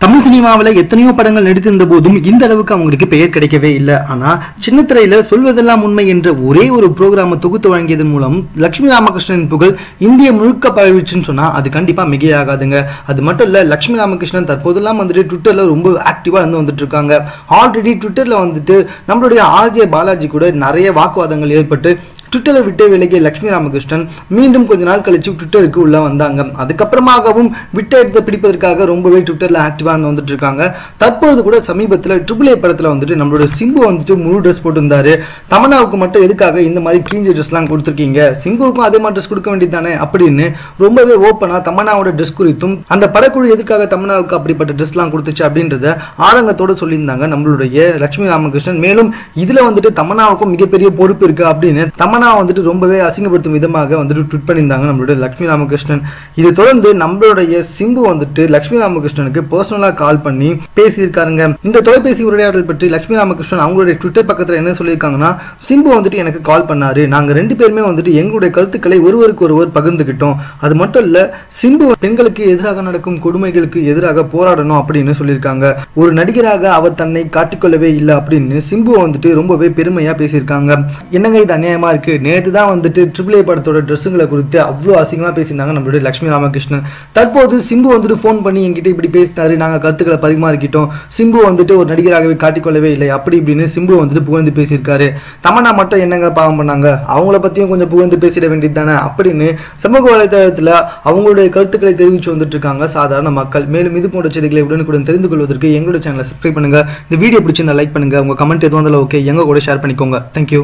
தமிழ் சினிமாவில் எத்தனையோ படங்கள் நடித்திருந்த போதும் இந்த அளவுக்கு அவங்களுக்கு பெயர் கிடைக்கவே இல்லை. ஆனால் சின்ன திரையில சொல்வதெல்லாம் உண்மை என்ற ஒரே ஒரு ப்ரோக்ராமை தொகுத்து வழங்கியதன் மூலம் லட்சுமி ராமகிருஷ்ணன் புகழ் இந்திய முழுக்க பரவிச்சுன்னு சொன்னால் அது கண்டிப்பாக மிகையாகாதுங்க. அது மட்டும் இல்லை லட்சுமி ராமகிருஷ்ணன் தற்போதெல்லாம் வந்துட்டு ட்விட்டரில் ரொம்ப ஆக்டிவாக இருந்து வந்துட்டு இருக்காங்க ஆல்ரெடி ட்விட்டரில் வந்துட்டு நம்மளுடைய ஆர்ஜே பாலாஜி கூட நிறைய வாக்குவாதங்கள் ஏற்பட்டு ட்விட்டரை விட்டு விலகிய லட்சுமி ராமகிருஷ்ணன் மீண்டும் கொஞ்ச நாள் கழிச்சு ட்விட்டருக்கு உள்ள வந்தாங்க. அதுக்கப்புறமாகவும் விட்ட எடுத்து பிடிப்பதற்காக ரொம்பவே ட்விட்டர்ல ஆக்டிவா வந்துட்டு இருக்காங்க தற்போது கூட சமீபத்தில் ட்ரிபிள் ஏ படத்துல வந்துட்டு நம்மளோட சிம்பு வந்துட்டு முழு ட்ரெஸ் போட்டிருந்தாரு. தமனாவுக்கு மட்டும் எதுக்காக இந்த மாதிரி கிளீன் ட்ரெஸ்லாம் கொடுத்துருக்கீங்க? சிம்புவுக்கும் அதே மாதிரி ட்ரெஸ் கொடுக்க வேண்டியது தானே அப்படின்னு ரொம்பவே ஓப்பனா தமனாவோட ட்ரெஸ் குறித்தும் அந்த படக்குழு எதுக்காக தமனாவுக்கு அப்படிப்பட்ட ட்ரெஸ்லாம் கொடுத்துச்சு அப்படின்றத ஆரங்கத்தோட சொல்லியிருந்தாங்க நம்மளுடைய லட்சுமி ராமகிருஷ்ணன். மேலும் இதுல வந்துட்டு தமனாவுக்கும் மிகப்பெரிய பொறுப்பு இருக்கு அப்படின்னு தமனா வந்துட்டு ரொம்பவே அசிங்கப்படுத்தும் விதமாக வந்துட்டு ட்விட் பண்ணியிருந்தாங்க நம்மளுடைய லட்சுமி ராமகிருஷ்ணன். இது தொடர்ந்து நம்மளுடைய சிம்பு வந்துட்டு லக்ஷ்மி ராமகிருஷ்ணனுக்கு பர்சனலா கால் பண்ணி பேசியிருக்காருங்க. இந்த தொலைபேசி உரையாடல் பற்றி லட்சுமி ராமகிருஷ்ணன் அவங்களுடைய ட்விட்டர் பக்கத்துல என்ன சொல்லியிருக்காங்கன்னா சிம்பு வந்துட்டு எனக்கு கால் பண்ணாரு. நாங்க ரெண்டு பேருமே வந்துட்டு எங்களுடைய கருத்துக்களை ஒருவருக்கு ஒருவர் பகிர்ந்துக்கிட்டோம் அது மட்டும் இல்ல சிம்பு பெண்களுக்கு எதிராக நடக்கும் கொடுமைகளுக்கு எதிராக போராடணும் அப்படின்னு சொல்லியிருக்காங்க. ஒரு நடிகராக அவர் தன்னை காட்டிக்கொள்ளவே இல்லை அப்படின்னு சிம்பு வந்துட்டு ரொம்பவே பெருமையா பேசியிருக்காங்க. என்னங்க இது அநியாயமா இருக்கு? நேற்று தான் வந்துட்டு ட்ரிபிள் ஏ படத்தோட ட்ரெஸ்ஸுங்களை குறித்து அவ்வளோ அசிங்கமா பேசியிருந்தாங்க நம்மளுடைய லட்சுமி ராமகிருஷ்ணன். தற்போது சிம்பு வந்துட்டு ஃபோன் பண்ணி என்கிட்ட இப்படி பேசினாரு. நாங்க கருத்துக்களை பரிமாறிக்கிட்டோம். சிம்பு வந்துட்டு ஒரு நடிகராகவே காட்டிக்கொள்ளவே இல்லை. அப்படி இப்படின்னு சிம்பு வந்துட்டு புகழ்ந்து பேசியிருக்காரு. தமன்னா மட்டும் என்னங்க பாவம் பண்ணாங்க? அவங்கள பத்தியும் கொஞ்சம் புகழ்ந்து பேசிட வேண்டியது தானே? அப்படின்னு சமூக வலைதளத்தில் அவங்களுடைய கருத்துக்களை தெரிவித்து வந்துட்டு இருக்காங்க சாதாரண மக்கள். மேலும் இது போன்ற செய்திகளை உடனுக்குடன் தெரிந்து கொள்வதற்கு எங்களோட சேனலை சப்ஸ்கிரைப் பண்ணுங்க. இந்த வீடியோ பிடிச்சிருந்தா லைக் பண்ணுங்க. உங்க கமெண்ட் எதுவும் இருந்தாலும் ஓகே எங்க கூட ஷேர் பண்ணிக்கோங்க. தேங்க்யூ